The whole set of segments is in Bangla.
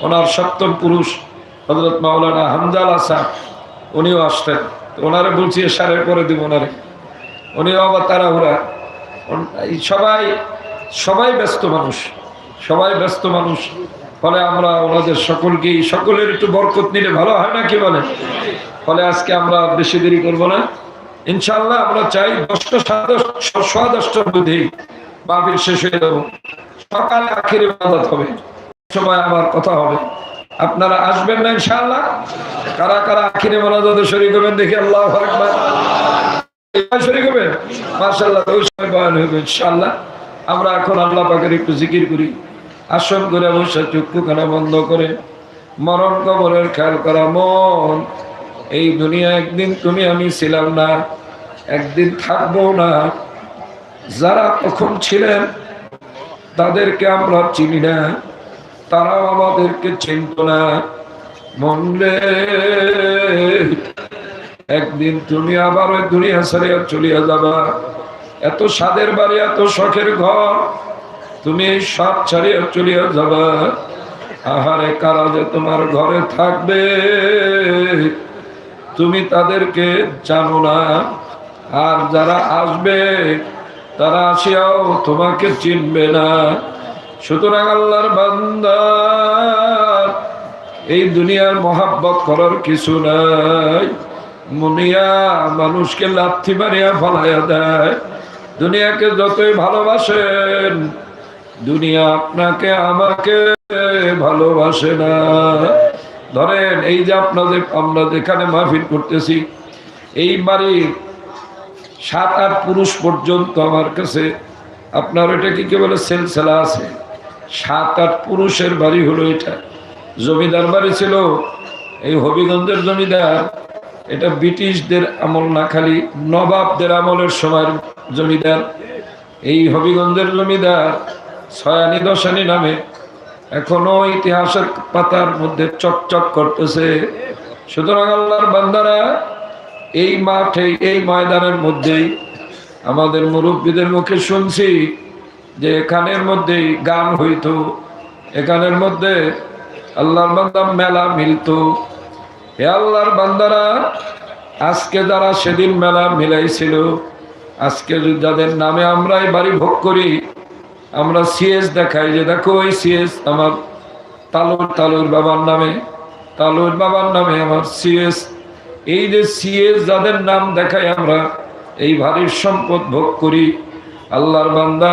ওনার সপ্তম পুরুষ হজরত মাওলানা হামজাল আসাদ উনিও আসতেন ওনারে বলছি সারের করে দিব ওনারে। উনিও আবার ওন- এই সবাই সবাই ব্যস্ত মানুষ। সবাই ব্যস্ত মানুষ। ফলে আমরা ওনাদের সকলকেই, সকলের একটু বরকত নিলে ভালো হয় না কি বলে? ফলে আজকে আমরা বেশি দেরি করব না। ইনশাল্লাহ আমরা চাই দশটা সাড়ে দশ সোয়া দশটার মধ্যেই মাহফিল শেষ হয়ে যাব। সকালে আখেরি বাদাত হবে। সময় আমার কথা হবে। আপনারা আসবেন না ইনশাআল্লাহ। কারা কারা আখিরে মোনাজাতে শরীর করবেন দেখি আল্লাহ করবেন মার্শাল্লাহ ওই সময় বয়ান হবে আমরা এখন আল্লাহ একটু জিকির করি। আসন করে চক্ষুখানা বন্ধ করে। মরণ কবরের খেয়াল করা মন। এই দুনিয়া একদিন তুমি আমি ছিলাম না, একদিন থাকব না। যারা তখন ছিলেন, তাদেরকে আমরা চিনি না। তারাও আমাদেরকে চিনত না। মনলে একদিন তুমি আবার ওই দুনিয়া ছাড়িয়া চলিয়া যাবা। এত স্বাদের বাড়ি, এত শখের ঘর, তুমি সব ছাড়িয়া চলিয়া যাবা। আহারে, কারা যে তোমার ঘরে থাকবে, তুমি তাদেরকে জানো না। আর যারা আসবে, তারা আসিয়াও তোমাকে চিনবে না। সুতরাং আল্লাহর বান্দার এই দুনিয়ার মহাব্বত করার কিছু নাই। মুনিয়া মানুষকে লাথি মারিয়া ফলাইয়া দেয়। দুনিয়াকে যতই ভালোবাসেন, দুনিয়া আপনাকে, আমাকে ভালোবাসে না। ধরেন, এই যে আপনাদের, আমরা যেখানে মাহফিল করতেছি, এই বাড়ির সাত আট পুরুষ পর্যন্ত আমার কাছে, আপনার এটা কি কে বলে সেলসেলা আছে? সাত, আট পুরুষের বাড়ি হলো এটা। জমিদার বাড়ি ছিল, এই হবিগঞ্জের জমিদার। এটা ব্রিটিশদের আমল না, খালি নবাবদের আমলের সময়ের জমিদার। এই হবিগঞ্জের জমিদার ছয়ানি, দশানি নামে এখনও ইতিহাসের পাতার মধ্যে চকচক করতেছে। সুতরাং আল্লাহর বান্দারা, এই মাঠে, এই ময়দানের মধ্যেই আমাদের মুরব্বীদের মুখে শুনছি যে এখানের মধ্যেই গান হইতো, এখানের মধ্যে আল্লাহর বান্দা মেলা মিলতো। হে আল্লাহর বান্দারা, আজকে যারা সেদিন মেলা মিলাইছিল, আজকে যাদের নামে আমরা এই বাড়ি ভোগ করি, আমরা সিএস দেখাই যে, দেখো ওই সিএস আমার তালুর তালুর বাবার নামে, তালুর বাবার নামে আমার সিএস এই যে সিএস যাদের নাম দেখাই আমরা, এই ভারীর সম্পদ ভোগ করি। আল্লাহর বান্দা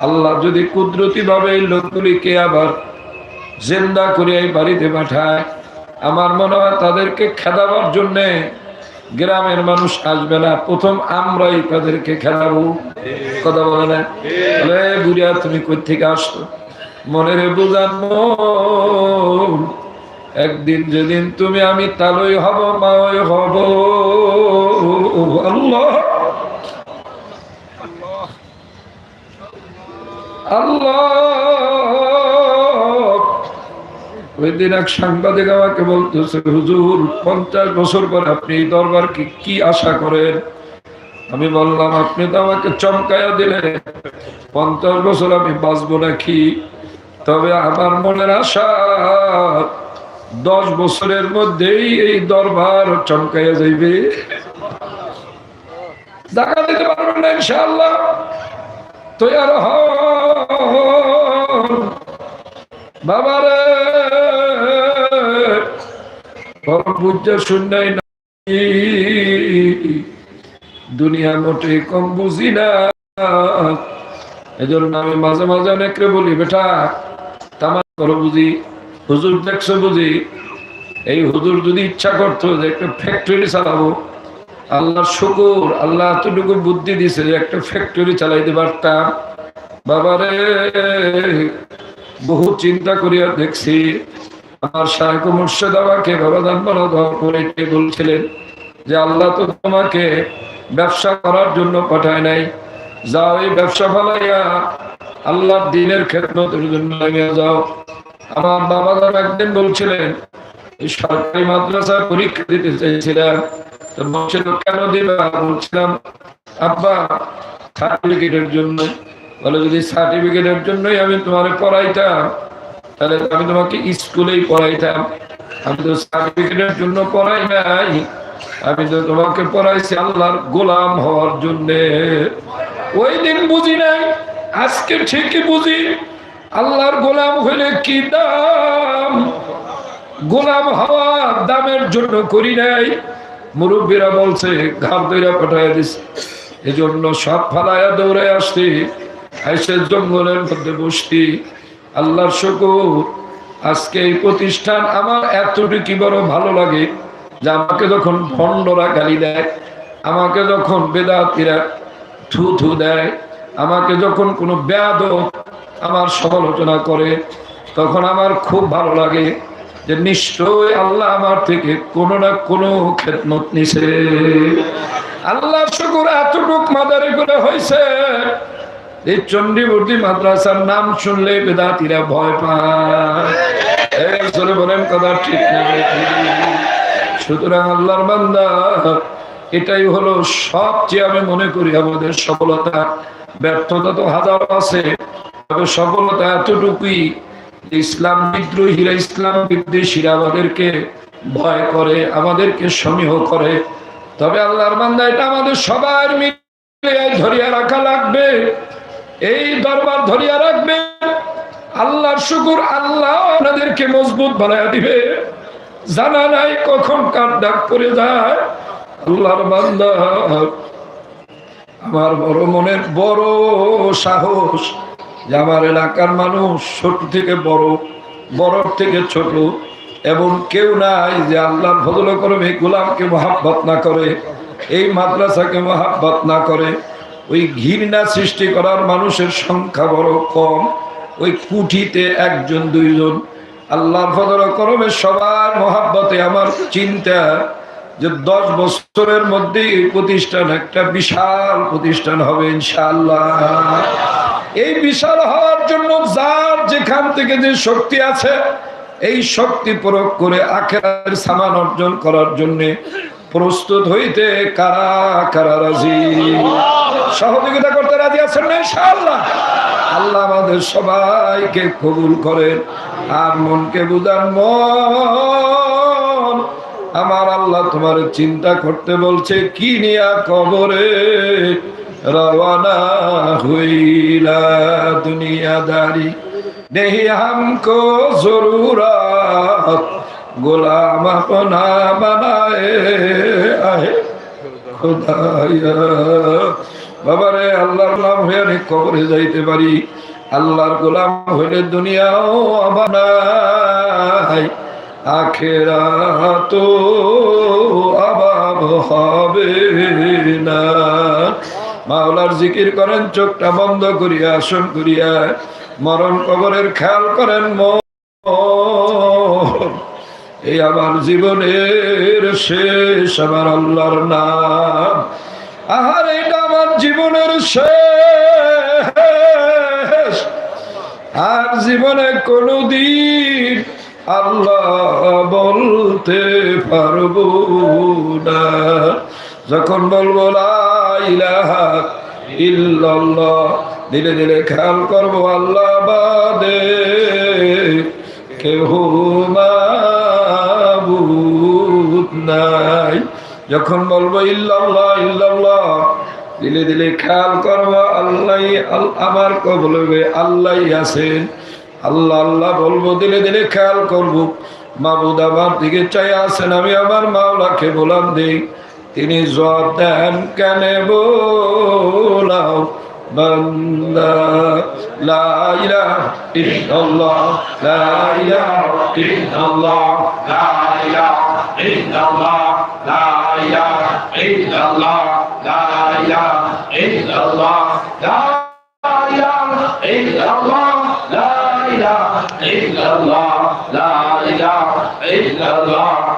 আল্লাহ যদি কুদরতি ভাবে এই লোকগুলিকে আবার জেন্দা করে এই বাড়িতে পাঠায়, আমার মনে হয় তাদেরকে খেদাবার জন্যে গ্রামের মানুষ আসবে না। প্রথম আমরাই তাদেরকে খেলাবো কথা বলে না? বুড়িয়া, তুমি কই থেকে আসতো মনের বুঝান। একদিন যেদিন তুমি আমি তালই হব মাওই হব। আল্লাহ আল্লাহ। ওই দিন এক সাংবাদিক আমাকে বলতেছে, হুজুর, পঞ্চাশ বছর পর আপনি এই দরবার কি আশা করেন? আমি বললাম, আপনি তো আমাকে চমকাইয়া দিলে পঞ্চাশ বছর আমি বাঁচবো নাকি? তবে আমার মনের আশা, দশ বছরের মধ্যেই এই দরবার চমকাইয়া যাইবে। দেখা দিতে পারবেন না ইনশাআল্লাহ। তৈয়ার হন। বাবারে শুননাই দুনিয়া মোটে কম বুঝি না। এজন্য আমি মাঝে মাঝে অনেকরে বলি, বেটা, তামাক করো বুঝি, হুজুর দেখছ বুঝি? এই হুজুর যদি ইচ্ছা করতো যে একটা ফ্যাক্টরি চালাবো আল্লাহ শুকুর, আল্লাহ এতটুকু বুদ্ধি দিছে যে একটা ফ্যাক্টরি চালাইতে পারতাম। বাবারে, বহু চিন্তা করিয়া দেখছি, আমার শাহেক মুর্শেদ আমাকে বাবাদান করে বলছিলেন যে আল্লাহ তো তোমাকে ব্যবসা করার জন্য পাঠায় নাই। যাও এই ব্যবসা ফলাইয়া আল্লাহর দিনের খেদমতের জন্য নামিয়ে যাও। আমার বাবা দাম একদিন বলছিলেন সরকারি মাদ্রাসা পরীক্ষা দিতে চাইছিলাম কেন দিবা? বলছিলাম, আব্বা সার্টিফিকেটের জন্য বলে, যদি সার্টিফিকেটের জন্যই আমি তোমার পড়াইতাম, তাহলে আমি তোমাকে স্কুলেই পড়াইতাম। আমি তো সার্টিফিকেটের জন্য পড়াই নাই। আমি তো তোমাকে পড়াইছি আল্লাহর গোলাম হওয়ার জন্য। ওই দিন বুঝি নাই, আজকে ঠিকই বুঝি, আল্লাহর গোলাম হইলে কি দাম? গোলাম হওয়ার দামের জন্য করি নাই। মুরব্বীরা বলছে ঘাম দইরা পাঠাইয়া দিছে। এজন্য সব ফালায়া দৌড়ে আসছি এসে জঙ্গলের মধ্যে বসতি আল্লাহর শুকুর, আজকে এই প্রতিষ্ঠান আমার এতটুকু বড় ভালো লাগে যে আমাকে যখন ভণ্ডরা গালি দেয়, আমাকে যখন বেদাতিরা থু থু দেয়, আমাকে যখন কোনো ব্যাদ আমার সমালোচনা করে, তখন আমার খুব ভালো লাগে। যে নিশ্চয় আল্লাহ আমার থেকে কোনো না কোনো খেদমত নিছে। আল্লাহ শুকুর এতটুক মাদারে করে হয়েছে এই চণ্ডীবর্তী মাদ্রাসার নাম শুনলে বেদাতিরা ভয় পায়। বলেন কথা ঠিক সুতরাং আল্লাহর বান্দা, এটাই হলো সবচেয়ে আমি মনে করি আমাদের সফলতা। ব্যর্থতা তো হাজার আছে, তবে সফলতা এতটুকুই ইসলাম বিদ্রোহীরা ইসলাম বিদ্বেষীরা আমাদেরকে ভয় করে, আমাদেরকে সমীহ করে। তবে আল্লাহর বান্দা এটা আমাদের সবার মিলে ধরিয়া রাখা লাগবে। এই দরবার ধরিয়া রাখবে। আল্লাহর শুকুর আল্লাহ আপনাদেরকে মজবুত বানায় দিবে। জানা নাই কখন কার ডাক পড়ে যায়। আল্লাহর বান্দা, আমার বড় মনের বড় সাহস। যে আমার এলাকার মানুষ ছোট থেকে বড় বড় থেকে ছোট, এবং কেউ নাই যে আল্লাহর ফজল করবে গোলামকে মহাব্বত না করে, এই মাদ্রাসাকে মহাব্বত না করে, ওই ঘৃণা সৃষ্টি করার মানুষের সংখ্যা বড় কম, ওই কুঠিতে একজন, দুইজন, আল্লাহর ফজল করবে সবার মহাব্বতে আমার চিন্তা যে দশ বছরের মধ্যে এই প্রতিষ্ঠান একটা বিশাল প্রতিষ্ঠান হবে, ইনশাআল্লাহ। এই বিশাল হওয়ার জন্য যার যেখান থেকে যে শক্তি আছে, এই শক্তি প্রয়োগ করে আখের সামান অর্জন করার জন্য প্রস্তুত হইতে কারা কারা রাজি? সহযোগিতা করতে রাজি আছেন না ইনশাআল্লাহ? আল্লাহ আমাদের সবাইকে কবুল করেন আর মনকে বুঝান, মন, আমার আল্লাহ তোমার চিন্তা করতে বলছে, কি নিয়া কবরে রওয়ানা হইলা দুনিয়াদারি। নেহি হামকো জরুরত, গোলাম আপনা বানায়ে আহে খোদায়া। বাবারে, আল্লাহর নাম হয়ে আমি কবরে যাইতে পারি। আল্লাহর গোলাম হইলে দুনিয়াও বানাই আখেরা তো অভাব হবে না। মাওলার জিকির করেন, চোখটা বন্ধ করিয়া, আসন করিয়া, মরণ কবরের খেয়াল করেন এই আমার জীবনের শেষ, আমার আল্লাহর নাম। আহার এটা আমার জীবনের শেষ। আর জীবনে কোনদিন আল্লাহ বলতে পারব না। যখন বলব, লা ধীরে ধীরে খেয়াল করব, আল্লাহ বাদে। কেহ নাই। যখন বলব, ইল্লাল্লাহ ইল্লাল্লাহ, দিলে দিলে খেয়াল করব, আল্লাহ আমার কবলবে আল্লাহ আছেন আল্লাহ আল্লাহ বলব, দিলে দিলে খেয়াল করব। মাবুদ আমার দিকে চাই আছেন, আমি আমার মাওলাকে বলাম দিই। তিনি দেন, কেন বোলাও বান্দা? লা ইলাহা ইল্লাল্লাহ, লা ইলাহা ইল্লাল্লাহ, লা ইলাহা ইল্লাল্লাহ, লা ইলাহা ইল্লাল্লাহ, লা ইলাহা ইল্লাল্লাহ, লা ইলাহা ইল্লাল্লাহ, লা ইল্লাল্লাহ লা ইল্লাল্লাহ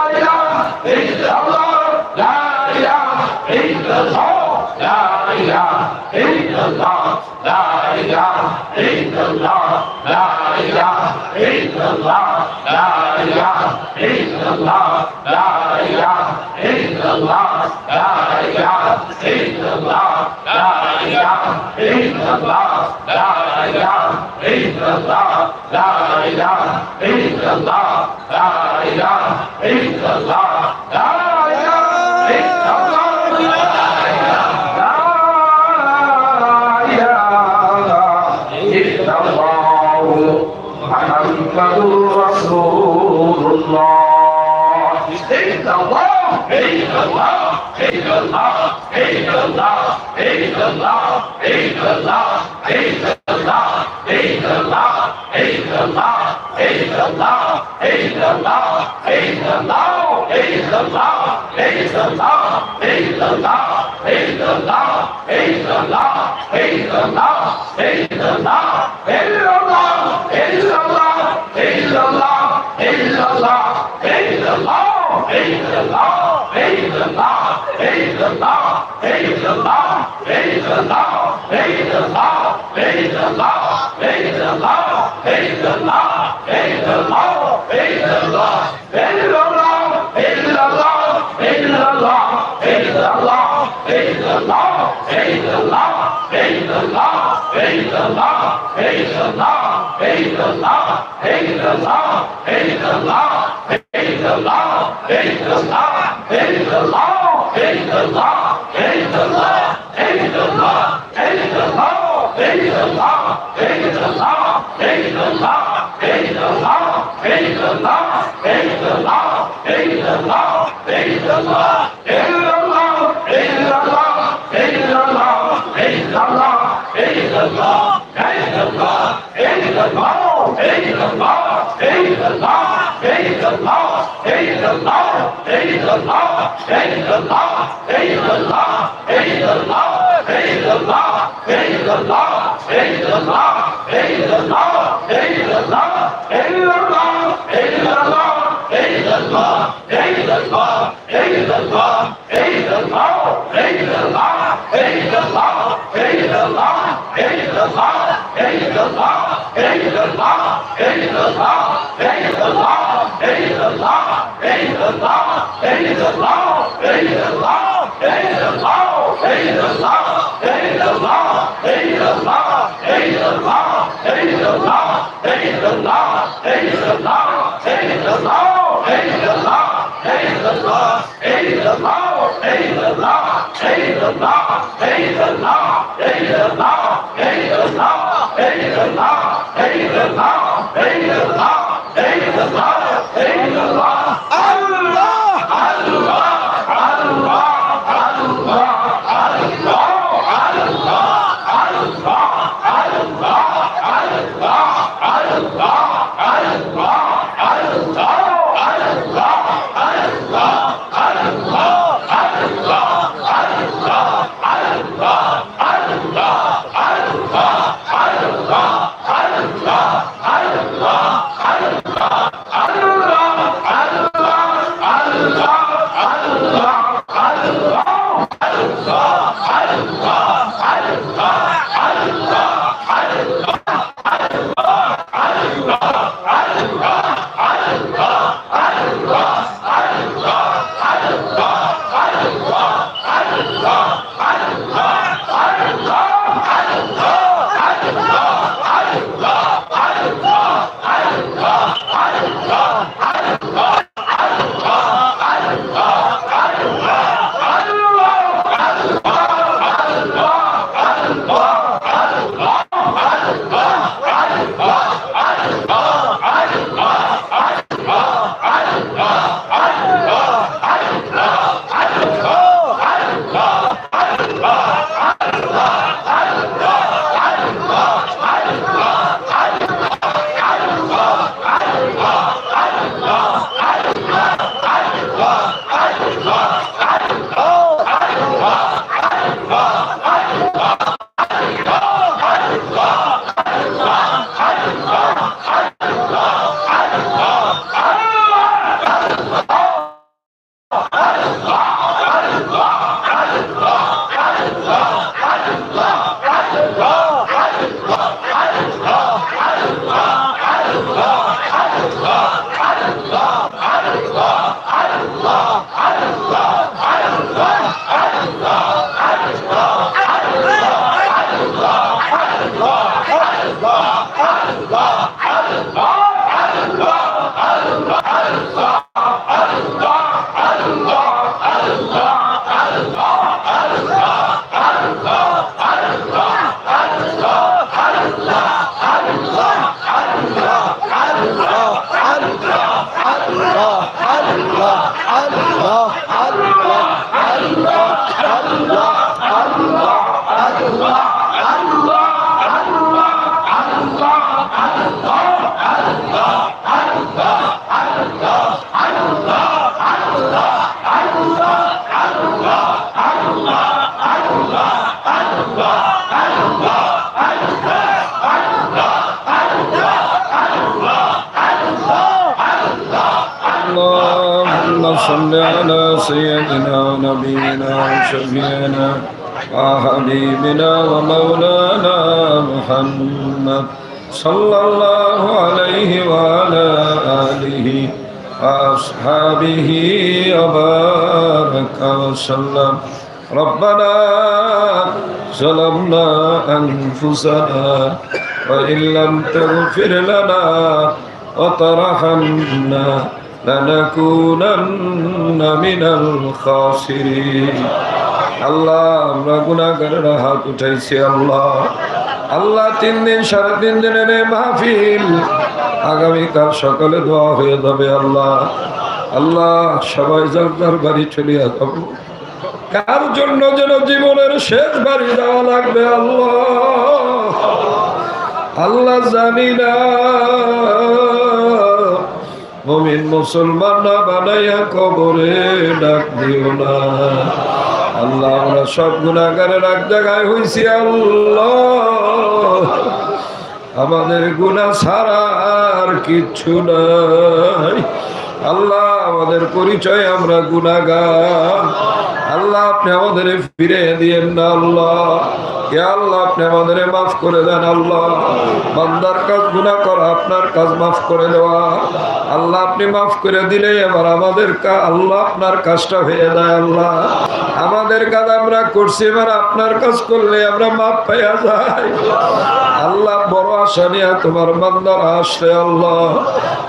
illallah la ilaha illallah la ilaha illallah محمد رسول الله إن الله إن الله إن الله illallah, illallah, illallah, illallah, illallah, illallah, illallah, illallah, illallah, illallah, illallah, illallah, illallah, illallah, illallah. عيد الله عيد الله عيد الله عيد الله عيد الله عيد الله عيد الله عيد الله عيد الله Hate the law, hate the law, hate the law, hate the law. عيد الله عيد الله عيد الله عيد الله عيد الله عيد الله عيد الله عيد الله عيد الله عيد الله عيد الله عيد الله عيد الله عيد الله Hey, the law! Hallelujah! على سيدنا ونبينا وشفينا وحبيبنا ومولانا محمد صلى الله عليه وعلى آله وأصحابه وبارك وسلم ربنا ظلمنا أنفسنا وإن لم تغفر لنا وترحمنا لنكونن من الخاسرين আল্লাহ আমরা গুনাহগারের হাত উঠাইছি আল্লাহ আল্লাহ তিন দিন সাড়ে তিন দিনের এই মাহফিল আগামীকাল সকালে দোয়া হয়ে যাবে আল্লাহ আল্লাহ সবাই যার যার বাড়ি চলে যাব কার জন্য যেন জীবনের শেষ বাড়ি দেওয়া লাগবে আল্লাহ আল্লাহ জানি না মমিন মুসলমান না বানাইয়া কবরে ডাক দিও না। আল্লাহ, আমরা সব গুণাগারের এক জায়গায় হয়েছি আল্লাহ। আমাদের গুণা ছাড়া আর কিচ্ছু নাই। আল্লাহ, আমাদের পরিচয় আমরা গুণাগার আল্লাহ আপনি আমাদের ফিরে দিয়েন না আল্লাহ। আল্লাহ, আপনি আমাদের মাফ করে দেন আল্লাহ। বান্দার কাজ গুনাহ করা আপনার কাজ মাফ করে দেওয়া। আল্লাহ, আপনি মাফ করে দিলে এবার আমাদের আল্লাহ আপনার কাজটা হয়ে দেয় আল্লাহ। আমাদের কাজ আমরা করছি, এবার আপনার কাজ করলে আমরা মাফ পাইয়া যাই। আল্লাহ, বড় আশা নিয়ে তোমার বান্দার আসলে আল্লাহ।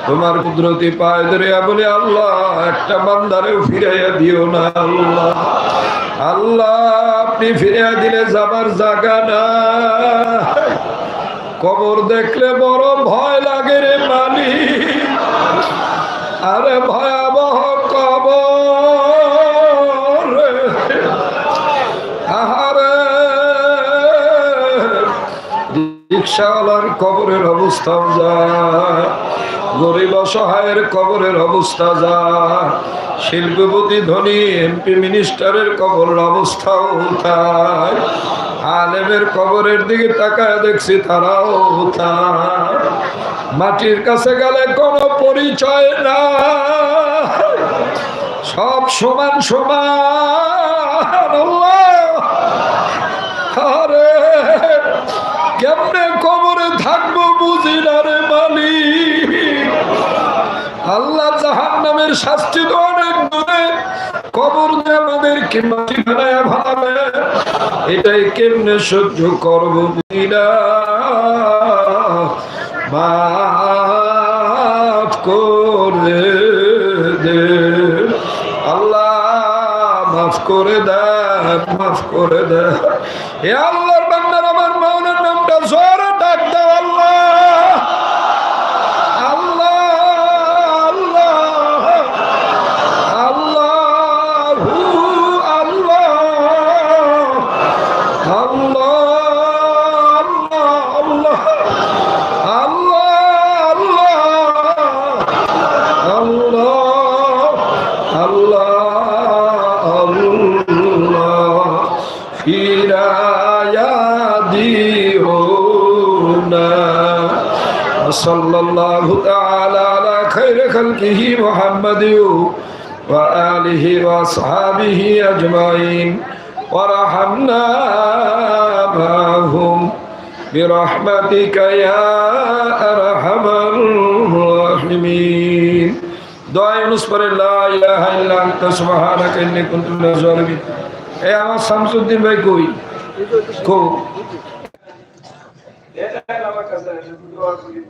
তোমার কুদরতি পায় ধরিয়া বলে, আল্লাহ, একটা বান্দারেও ফিরাইয়া দিও না আল্লাহ। আল্লাহ, আপনি ফিরিয়া দিলে যাবার জায়গা না। কবর দেখলে বড় ভয় লাগে রে মালি আরে ভয়াবহ কবর। আহারে। রিক্সাওয়ালার কবরের অবস্থাও যায় গরিব অসহায়ের কবরের অবস্থা যা। শিল্পপতি, ধনী এমপি মিনিস্টারের কবরের অবস্থাও তাই। আলেমের কবরের দিকে তাকায় দেখছি তারাও মাটির কাছে গেলে কোনো পরিচয় না সব সমান সমান কেমনে কবরে থাকব বুঝি না রে আল্লাহ জাহান নামের শাস্তি তো অনেক দূরে কবর আমাদেরকে মাটি ফেলায় ভাবে এটাই কেমনে সহ্য করব বুঝি মাফ করে দে। আল্লাহ মাফ করে দেন মাফ করে দেন এ الله الله فينا صلى الله تعالى على خير خلقه محمد وآله وأصحابه أجمعين. ورحمنا معهم برحمتك يا أرحم الراحمين. দোয়া ইউনুস পরে লা ইলাহা ইল্লা আনতা সুবহানাকা ইন্নী কুনতু মিনাজ জালিমিন এ আমার শামসুদ্দিন ভাই কই কো এটা আমার কাছে দোয়া করি